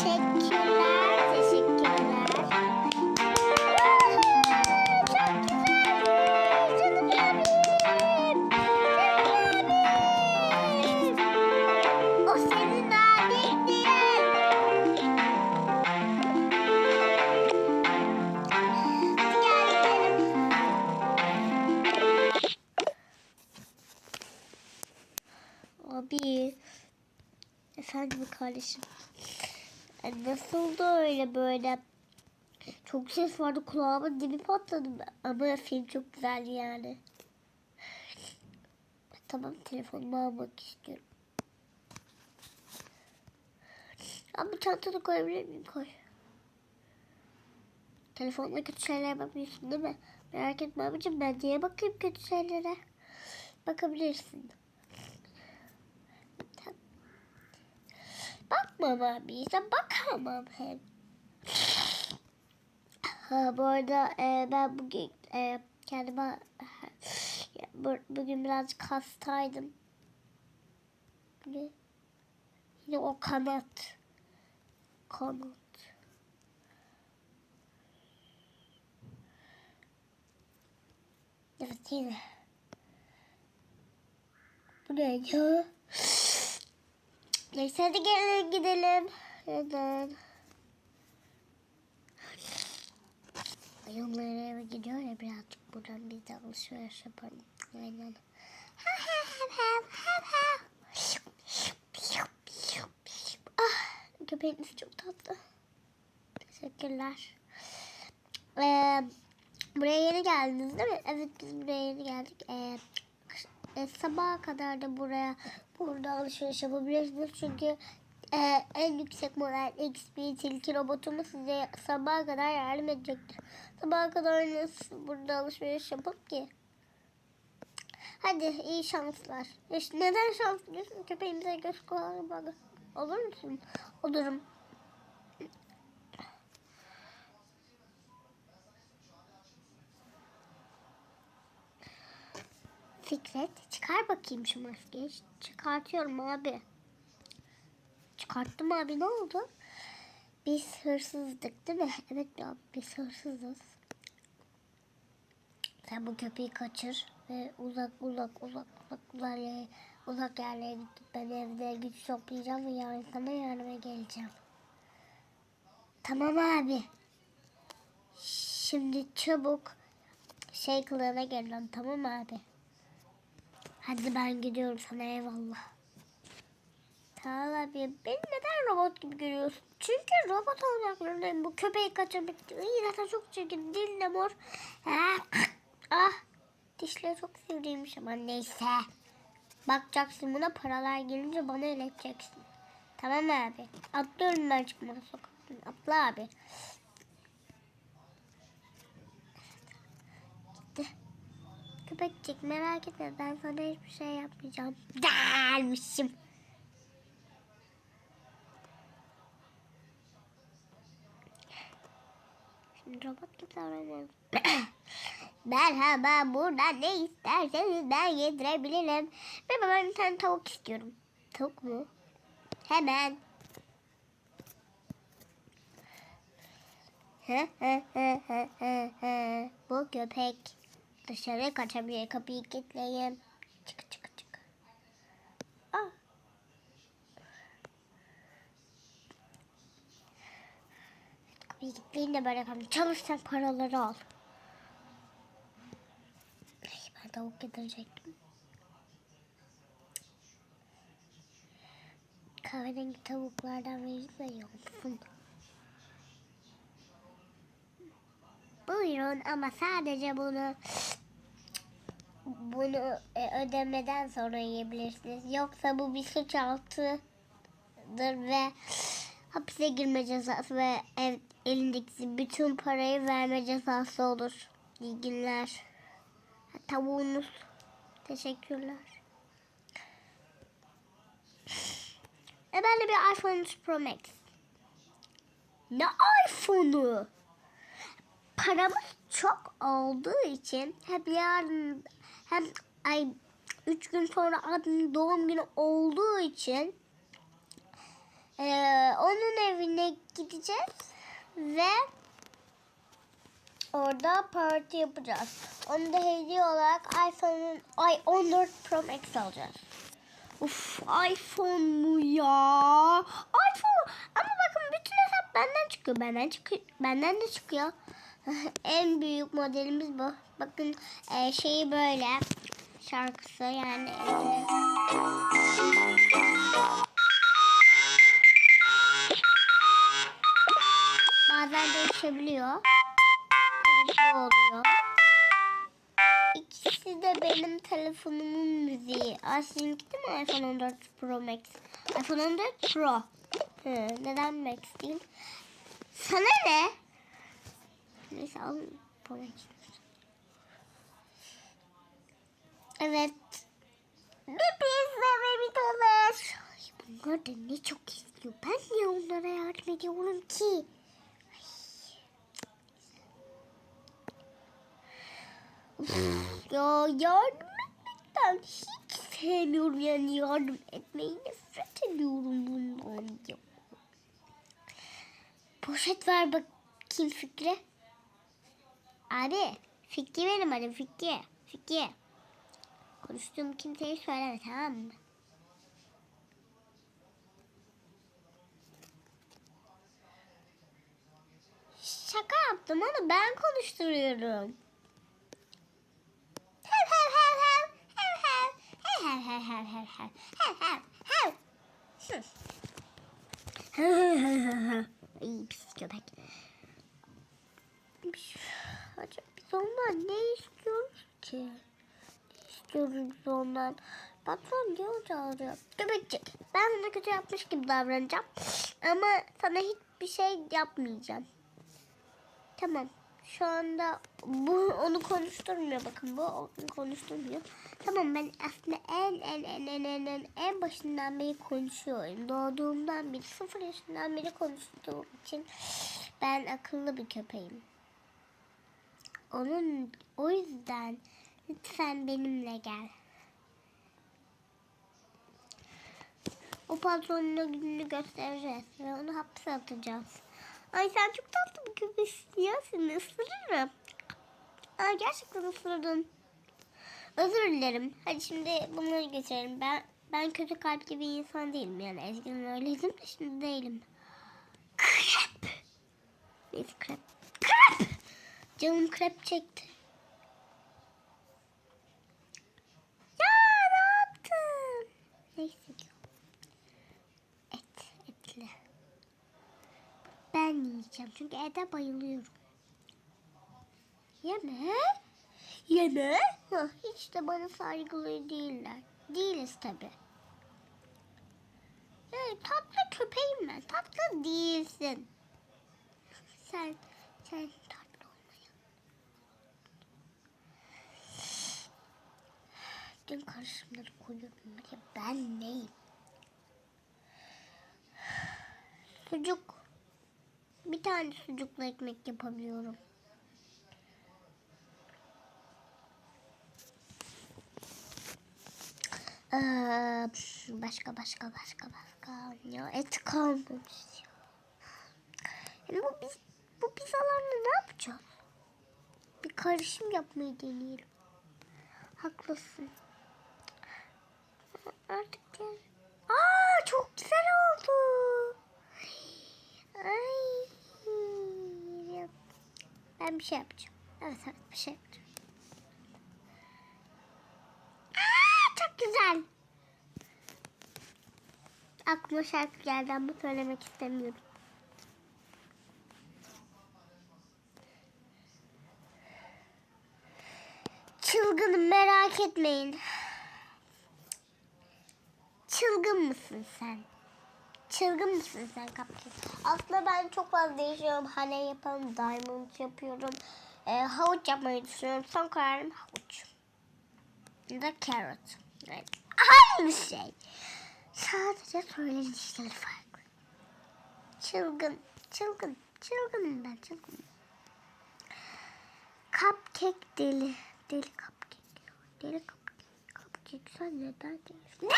Teşekkürler, teşekkürler. Çok güzel, canım. Canım abim. O senin abin değil. Gel gidelim. Abi. Efendim kardeşim. Ay, Nasıldı öyle böyle? Çok ses vardı kulağımın dibi patladı. Ama film çok güzeldi yani. Tamam telefonumu almak istiyorum. Ama çantanı koyabilir miyim? Koy. Telefonla kötü şeyler bakmıyorsun değil mi? Merak etme abicim ben niye bakayım kötü şeylere? Bakabilirsin. Bakmam abi. Sen bakamam hem. Ha, bu arada e, ben bugün e, kendime bu- bugün birazcık hastaydım. Ne? Yine o kanat. Kanat. Evet yine. Bu ne ya? Neyse hadi gelin gidelim. Neden? Ayımları eve gidiyor ya birazcık buradan biz de alışveriş yapalım. Aynen. Ah, köpeğiniz çok tatlı. Teşekkürler. Ee, buraya yeni geldiniz değil mi? Evet biz buraya yeni geldik. Ee, e, sabaha kadar da buraya burada alışveriş yapabilirsiniz. Çünkü e, en yüksek model XP tilki robotumuz size sabaha kadar yardım edecektir. Sabaha kadar nasıl burada alışveriş yapıp ki? Hadi iyi şanslar. İşte neden şans diyorsun? Köpeğimize göz kulağına bak. Olur musun? Olurum. Fikret çıkar bakayım şu maskeyi. Çıkartıyorum abi. Çıkarttım abi ne oldu? Biz hırsızdık değil mi? Evet abi biz hırsızız. Sen bu köpeği kaçır ve uzak uzak uzak uzak uzak, uzak yerlere git. Ben evde güç toplayacağım ve yarın sana yardıma geleceğim. Tamam abi. Şimdi çabuk şey kılığına gel tamam abi. Hadi ben gidiyorum sana eyvallah. Tamam abi. Beni neden robot gibi görüyorsun? Çünkü robot olmak. Bu köpeği kaçırmak. İyi zaten çok çirkin. Dil de mor. Ah, ah. Dişleri çok sivriymiş ama neyse. Bakacaksın buna paralar gelince bana ileteceksin. Tamam abi. Atlıyorum ben çıkmadı sokaktan. Atla abi. Köpekçik merak etme ben sana hiçbir şey yapmayacağım. Gelmişim. Şimdi robot gibi davranıyorum. Merhaba burada ne isterseniz ben yedirebilirim. Ben ben bir tane tavuk istiyorum. Tavuk mu? Hemen. Bu köpek dışarı kaçabilir. Kapıyı kilitleyin. Çık çık çık. Ah. Kapıyı kilitleyin de böyle kalın. Çalışsan paraları al. Ben tavuk getirecektim. Kahverengi tavuklardan verirse yolsun. Buyurun ama sadece bunu bunu e, ödemeden sonra yiyebilirsiniz. Yoksa bu bir suçaltıdır ve hapise girme cezası ve ev, elindeki bütün parayı verme cezası olur. İyi günler. Tavuğunuz. Teşekkürler. E ben de bir iPhone 13 Pro Max. Ne iPhone'u? Paramız çok olduğu için hem yarın hem ay üç gün sonra abimin doğum günü olduğu için eee, onun evine gideceğiz ve orada parti yapacağız. Onu da hediye olarak iPhone'un ay 14 Pro Max alacağız. Uf iPhone mu ya? iPhone ama bakın bütün hesap benden çıkıyor. Benden çıkıyor. Benden de çıkıyor. en büyük modelimiz bu. Bakın e, şeyi böyle şarkısı yani. Bazen değişebiliyor. Bu oluyor. İkisi de benim telefonumun müziği. Aslında değil mi iPhone 14 Pro Max? iPhone 14 Pro. Hı, neden Max değil? Sana ne? Neyse al Pro Max. Evet. Bir pizza ve bir dolar. Bunlar da ne çok istiyor. Ben niye onlara yardım ediyorum ki? Ya yardım etmekten hiç sevmiyorum yani yardım etmeyi nefret ediyorum bundan ya. Poşet ver bakayım Fikri. Abi Fikri benim adım Fikri. Fikri. Konuştuğum kimseye söyleme tamam mı? Şaka yaptım onu ben konuşturuyorum. Hev hev hev hev. Hev hev. Hev hev hev hev hev hev. Hev hev hev. İyi pis köpek. Ondan ne istiyoruz ki? Ne istiyoruz ondan? Patron ne olacak? Köpekçik ben sana kötü yapmış gibi davranacağım. Ama sana hiçbir şey yapmayacağım. Tamam. Şu anda bu onu konuşturmuyor bakın bu onu konuşturmuyor. Tamam ben aslında en en en en en en, en başından beri konuşuyorum. Doğduğumdan beri sıfır yaşından beri konuştuğum için ben akıllı bir köpeğim. Onun o yüzden lütfen benimle gel. O patronun gününü göstereceğiz ve onu hapse atacağız. Ay sen çok tatlı bir köpeksin ya. Seni ısırırım. Aa, gerçekten ısırdın. Özür dilerim. Hadi şimdi bunları götürelim. Ben ben kötü kalpli bir insan değilim. Yani eskiden öyleydim de şimdi değilim. Krep. Neyse. Krep. Canım krep çekti. Ya ne yaptın? Neyse ki. Et. Etli. Ben yiyeceğim çünkü ete bayılıyorum. Yeme. Yeme. Hah, hiç de bana saygılı değiller. Değiliz tabi. Evet, tatlı köpeğim ben. Tatlı değilsin. Sen, sen tatlı olmaya. Dün karışımları koyuyordum. Ya ben neyim? Sucuk. Bir tane sucuklu ekmek yapabiliyorum. Ee, başka başka başka başka ya et kalmamış ya. Yani bu biz bu pizzalarla ne yapacağız? Bir karışım yapmayı deneyelim. Haklısın. Artık gel. Aa çok güzel oldu. Ay. Ben bir şey yapacağım. Evet evet bir şey yapacağım. Aa, çok güzel. Aklıma şarkı geldi ama söylemek istemiyorum. Çılgınım merak etmeyin. Çılgın mısın sen? Çılgın mısın sen kaptan? Aslında ben çok fazla değişiyorum. Hani yapalım, diamond yapıyorum. E, havuç yapmayı düşünüyorum. Son kararım havuç. Ya da carrot. Yani aynı şey. Sadece söylenişleri farklı. Çılgın, çılgın, çılgınım ben çılgınım. Cupcake deli, deli cupcake. Deli cupcake, cupcake sen neden değilsin?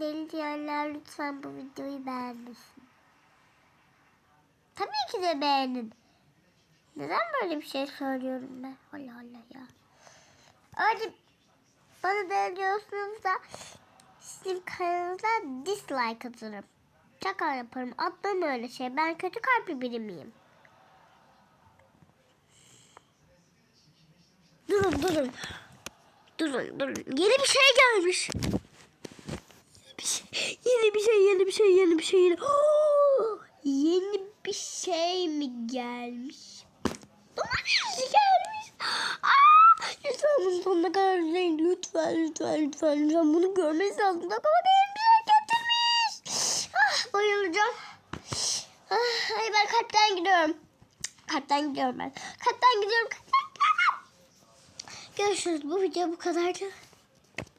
Deli diyenler lütfen bu videoyu beğenmesin. Tabii ki de beğenin. Neden böyle bir şey söylüyorum ben? Allah Allah ya. Öyle bana deli diyorsunuz da sizin kanalınıza dislike atarım. Şaka yaparım. Atmam öyle şey. Ben kötü kalpli biri miyim? Durun durun. Durun durun. Yeni bir şey gelmiş. Bir şey, yeni bir şey, yeni bir şey, yeni bir şey, yeni. Oo, yeni bir şey mi gelmiş? Bir şey gelmiş. Aa, lütfen bunun sonuna kadar izleyin. Lütfen, lütfen, lütfen, lütfen. Bunu görmeniz lazım. Bak yeni bir şey getirmiş. Ah, bayılacağım. Ah, ay ben kalpten gidiyorum. Kalpten gidiyorum ben. Kalpten gidiyorum. Kalpten gidiyorum. Görüşürüz. Bu video bu kadardı.